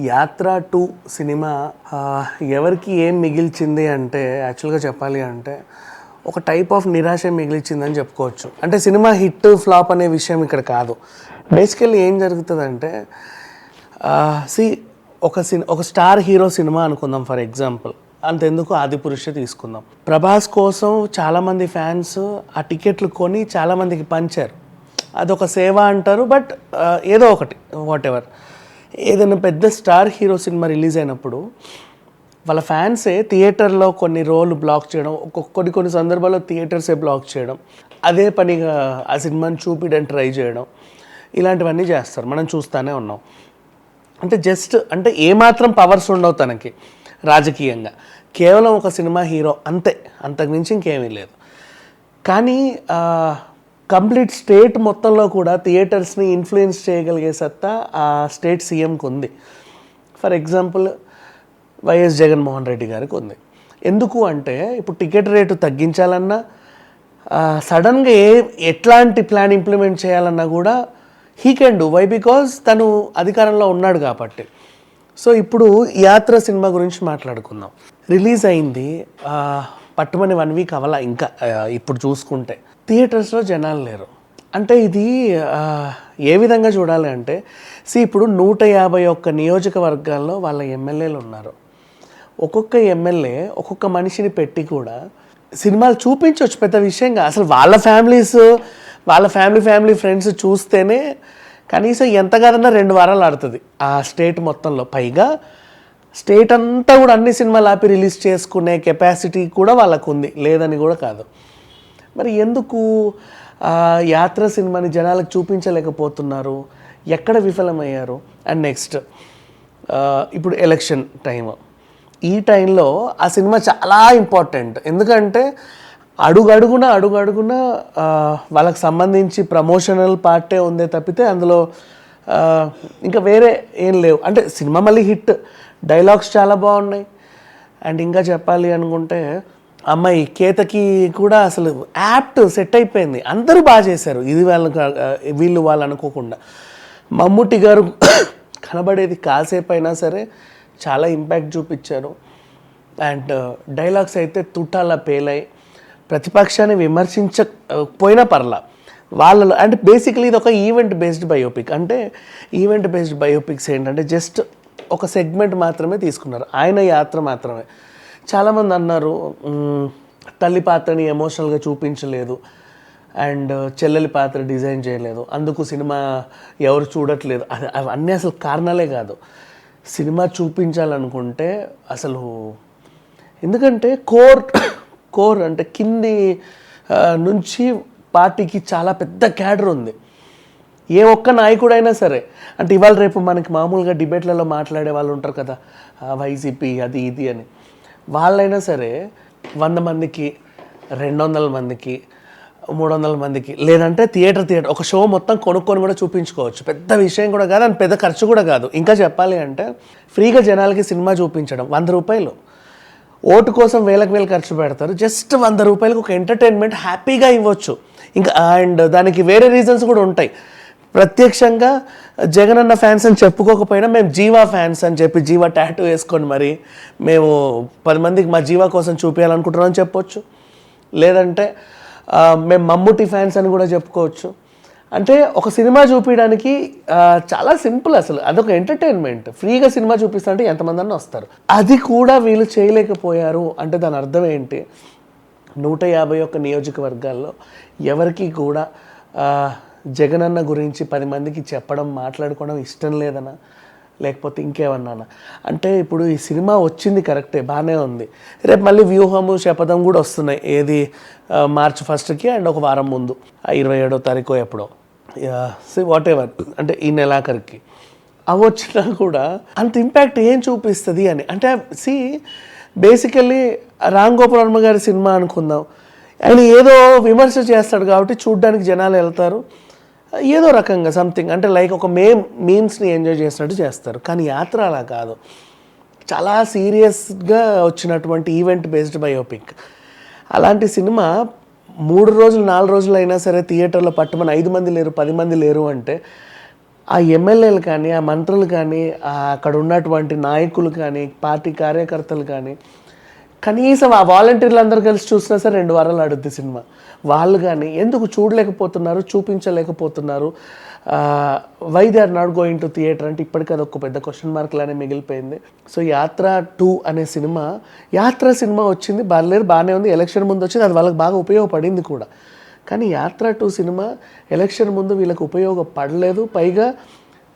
యాత్ర two cinema ఎవరికి ఏం మిగిల్చింది అంటే యాక్చువల్గా చెప్పాలి అంటే ఒక టైప్ ఆఫ్ నిరాశ మిగిలిచిందని చెప్పుకోవచ్చు. అంటే సినిమా హిట్ ఫ్లాప్ అనే విషయం ఇక్కడ కాదు. బేసికల్లీ ఏం జరుగుతుందంటే సి ఒక సిన్ ఒక స్టార్ హీరో సినిమా అనుకుందాం ఫర్ ఎగ్జాంపుల్ అంతెందుకు ఆది పురుష తీసుకుందాం. ప్రభాస్ కోసం చాలామంది ఫ్యాన్స్ ఆ టికెట్లు కొని చాలామందికి పంచారు. అదొక సేవ అంటారు బట్ ఏదో ఒకటి వాట్ ఎవర్ ఏదైనా పెద్ద స్టార్ హీరో సినిమా రిలీజ్ అయినప్పుడు వాళ్ళ ఫ్యాన్సే థియేటర్లో కొన్ని రోలు బ్లాక్ చేయడం ఒక్కొక్క కొన్ని కొన్ని సందర్భాల్లో థియేటర్సే బ్లాక్ చేయడం అదే పనిగా ఆ సినిమాని చూపించడానికి ట్రై చేయడం ఇలాంటివన్నీ చేస్తారు. మనం చూస్తూనే ఉన్నాం. అంటే జస్ట్ అంటే ఏమాత్రం పవర్స్ ఉండవు తనకి రాజకీయంగా. కేవలం ఒక సినిమా హీరో అంతే అంతకుమించి ఇంకేమీ లేదు. కానీ కంప్లీట్ స్టేట్ మొత్తంలో కూడా థియేటర్స్ని ఇన్ఫ్లుయెన్స్ చేయగలిగే సత్తా ఆ స్టేట్ సీఎంకి ఉంది. For example YS Jaganmohan Reddy గారికి ఉంది. ఎందుకు అంటే ఇప్పుడు టికెట్ రేటు తగ్గించాలన్నా సడన్గా ఏ ఎట్లాంటి ప్లాన్ ఇంప్లిమెంట్ చేయాలన్నా కూడా he can do. Why? Because తను అధికారంలో ఉన్నాడు కాబట్టి. సో ఇప్పుడు యాత్ర సినిమా గురించి మాట్లాడుకుందాం. రిలీజ్ అయింది పట్టుమని వన్ వీక్ అవలా ఇంకా ఇప్పుడు చూసుకుంటే. థియేటర్స్లో జనాలు లేరు. అంటే ఇది ఏ విధంగా చూడాలి అంటే సి ఇప్పుడు నూట యాభై ఒక్క నియోజకవర్గాల్లో వాళ్ళ ఎమ్మెల్యేలు ఉన్నారు. ఒక్కొక్క ఎమ్మెల్యే ఒక్కొక్క మనిషిని పెట్టి కూడా సినిమాలు చూపించవచ్చు పెద్ద విషయంగా అసలు వాళ్ళ ఫ్యామిలీస్ వాళ్ళ ఫ్యామిలీ ఫ్యామిలీ ఫ్రెండ్స్ చూస్తేనే కనీసం ఎంత కాదన్నా రెండు వారాలు ఆడుతుంది ఆ స్టేట్ మొత్తంలో. పైగా స్టేట్ అంతా కూడా అన్ని సినిమాలు ఆపి రిలీజ్ చేసుకునే కెపాసిటీ కూడా వాళ్ళకు ఉంది లేదని కూడా కాదు. మరి ఎందుకు యాత్ర సినిమాని జనాలకు చూపించలేకపోతున్నారు? ఎక్కడ విఫలమయ్యారు? అండ్ నెక్స్ట్ ఇప్పుడు ఎలక్షన్ టైం ఈ టైంలో ఆ సినిమా చాలా ఇంపార్టెంట్. ఎందుకంటే అడుగడుగున అడుగడుగున వాళ్ళకి సంబంధించి ప్రమోషనల్ పార్టే ఉందే తప్పితే అందులో ఇంకా వేరే ఏం లేవు. అంటే సినిమా మళ్ళీ హిట్. డైలాగ్స్ చాలా బాగున్నాయి. అండ్ ఇంకా చెప్పాలి అనుకుంటే అమ్మాయి కేతకి కూడా అసలు యాప్ట్ సెట్ అయిపోయింది. అందరూ బాగా చేశారు. ఇది వాళ్ళకి వీళ్ళు వాళ్ళు అనుకోకుండా. మమ్ముట్టి గారు కనబడేది కాసేపు అయినా సరే చాలా ఇంపాక్ట్ చూపించారు. అండ్ డైలాగ్స్ అయితే తుటాల పేలాయి ప్రతిపక్షాన్ని విమర్శించకపోయినా పర్లా. వాళ్ళలో అంటే బేసిక్లీ ఇది ఒక ఈవెంట్ బేస్డ్ బయోపిక్. అంటే ఈవెంట్ బేస్డ్ బయోపిక్స్ ఏంటంటే జస్ట్ ఒక సెగ్మెంట్ మాత్రమే తీసుకున్నారు. ఆయన యాత్ర మాత్రమే. చాలామంది అన్నారు తల్లి పాత్రని ఎమోషనల్గా చూపించలేదు. అండ్ చెల్లెలి పాత్ర డిజైన్ చేయలేదు. అందుకు సినిమా ఎవరు చూడట్లేదు. అది అవన్నీ అసలు కారణాలే కాదు. సినిమా చూపించాలనుకుంటే అసలు ఎందుకంటే కోర్ కోర్ అంటే కింది నుంచి పార్టీకి చాలా పెద్ద క్యాడర్ ఉంది. ఏ ఒక్క నాయకుడైనా సరే. అంటే ఇవాళ రేపు మనకి మామూలుగా డిబేట్లలో మాట్లాడే వాళ్ళు ఉంటారు కదా వైసీపీ అది ఇది అని. వాళ్ళైనా సరే వంద మందికి రెండు వందల మందికి మూడు వందల మందికి లేదంటే థియేటర్ థియేటర్ ఒక షో మొత్తం కొనుక్కొని కూడా చూపించుకోవచ్చు. పెద్ద విషయం కూడా కాదు అండ్ పెద్ద ఖర్చు కూడా కాదు. ఇంకా చెప్పాలి అంటే ఫ్రీగా జనాలకి సినిమా చూపించడం వంద రూపాయలు. ఓటు కోసం వేలకు వేలు ఖర్చు పెడతారు. జస్ట్ వంద రూపాయలకు ఒక ఎంటర్టైన్మెంట్ హ్యాపీగా ఇవ్వచ్చు. ఇంకా అండ్ దానికి వేరే రీజన్స్ కూడా ఉంటాయి. ప్రత్యక్షంగా జగన్ అన్న ఫ్యాన్స్ అని చెప్పుకోకపోయినా మేము జీవా ఫ్యాన్స్ అని చెప్పి జీవా టాటూ వేసుకొని మరి మేము పది మందికి మా జీవా కోసం చూపించాలనుకుంటున్నామని చెప్పొచ్చు. లేదంటే మేము మమ్ముటి ఫ్యాన్స్ అని కూడా చెప్పుకోవచ్చు. అంటే ఒక సినిమా చూపించడానికి చాలా సింపుల్ అసలు. అదొక ఎంటర్టైన్మెంట్. ఫ్రీగా సినిమా చూపిస్తా అంటే ఎంతమంది అన్న వస్తారు. అది కూడా వీళ్ళు చేయలేకపోయారు అంటే దాని అర్థం ఏంటి? నూట యాభై ఒక్క నియోజకవర్గాల్లో ఎవరికి కూడా జగనన్న గురించి పది మందికి చెప్పడం మాట్లాడుకోవడం ఇష్టం లేదనా లేకపోతే ఇంకేమన్నానా? అంటే ఇప్పుడు ఈ సినిమా వచ్చింది కరెక్టే బాగానే ఉంది. రేపు మళ్ళీ వ్యూహము శపథం కూడా వస్తున్నాయి. ఏది మార్చ్ ఫస్ట్కి అండ్ ఒక వారం ముందు. ఇరవై ఏడో తారీఖు ఎప్పుడో. వాట్ ఎవర్ అంటే ఈ నెలాఖరికి. అవి వచ్చినా కూడా అంత ఇంపాక్ట్ ఏం చూపిస్తుంది అని. అంటే సి బేసికల్లీ రామ్ గోపాల్ వర్మ గారి సినిమా అనుకుందాం. ఆయన ఏదో విమర్శ చేస్తాడు కాబట్టి చూడ్డానికి జనాలు వెళ్తారు. ఏదో రకంగా సంథింగ్ అంటే లైక్ ఒక మేమ్ మీమ్స్ని ఎంజాయ్ చేసినట్టు చేస్తారు. కానీ యాత్ర అలా కాదు. చాలా సీరియస్గా వచ్చినటువంటి ఈవెంట్ బేస్డ్ బయోపిక్ అలాంటి సినిమా మూడు రోజులు నాలుగు రోజులు అయినా సరే థియేటర్లో పట్టుమని ఐదు మంది లేరు పది మంది లేరు అంటే ఆ ఎమ్మెల్యేలు కానీ ఆ మంత్రులు కానీ అక్కడ ఉన్నటువంటి నాయకులు కానీ పార్టీ కార్యకర్తలు కానీ కనీసం ఆ వాలంటీర్లు అందరూ కలిసి చూసినా సరే రెండు వారాలు ఆడుద్ది సినిమా. వాళ్ళు కానీ ఎందుకు చూడలేకపోతున్నారు చూపించలేకపోతున్నారు? Why they are not going to theatre అంటే ఇప్పటికీ అది ఒక పెద్ద క్వశ్చన్ మార్క్ లానే మిగిలిపోయింది. సో యాత్ర టూ అనే సినిమా యాత్ర సినిమా వచ్చింది బర్లేదు బాగానే ఉంది ఎలక్షన్ ముందు వచ్చింది అది వాళ్ళకి బాగా ఉపయోగపడింది కూడా. కానీ యాత్ర టూ సినిమా ఎలక్షన్ ముందు వీళ్ళకి ఉపయోగపడలేదు పైగా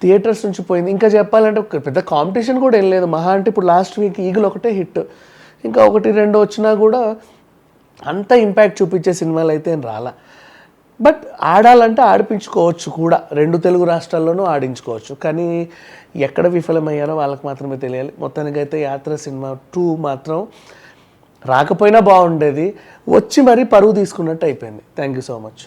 థియేటర్స్ నుంచి పోయింది. ఇంకా చెప్పాలంటే ఒక పెద్ద కాంపిటీషన్ కూడా ఏం లేదు. మహా అంటే ఇప్పుడు లాస్ట్ వీక్ ఈగలు ఒకటే హిట్ ఇంకా ఒకటి రెండు వచ్చినా కూడా అంత ఇంపాక్ట్ చూపించే సినిమాలు అయితే ఏం రాలా. బట్ ఆడాలంటే ఆడిపించుకోవచ్చు కూడా. రెండు తెలుగు రాష్ట్రాల్లోనూ ఆడించుకోవచ్చు. కానీ ఎక్కడ విఫలమయ్యారో వాళ్ళకి మాత్రమే తెలియాలి. మొత్తానికైతే యాత్ర సినిమా టూ మాత్రం రాకపోయినా బాగుండేది. వచ్చి మరీ పరువు తీసుకున్నట్టు అయిపోయింది. Thank you so much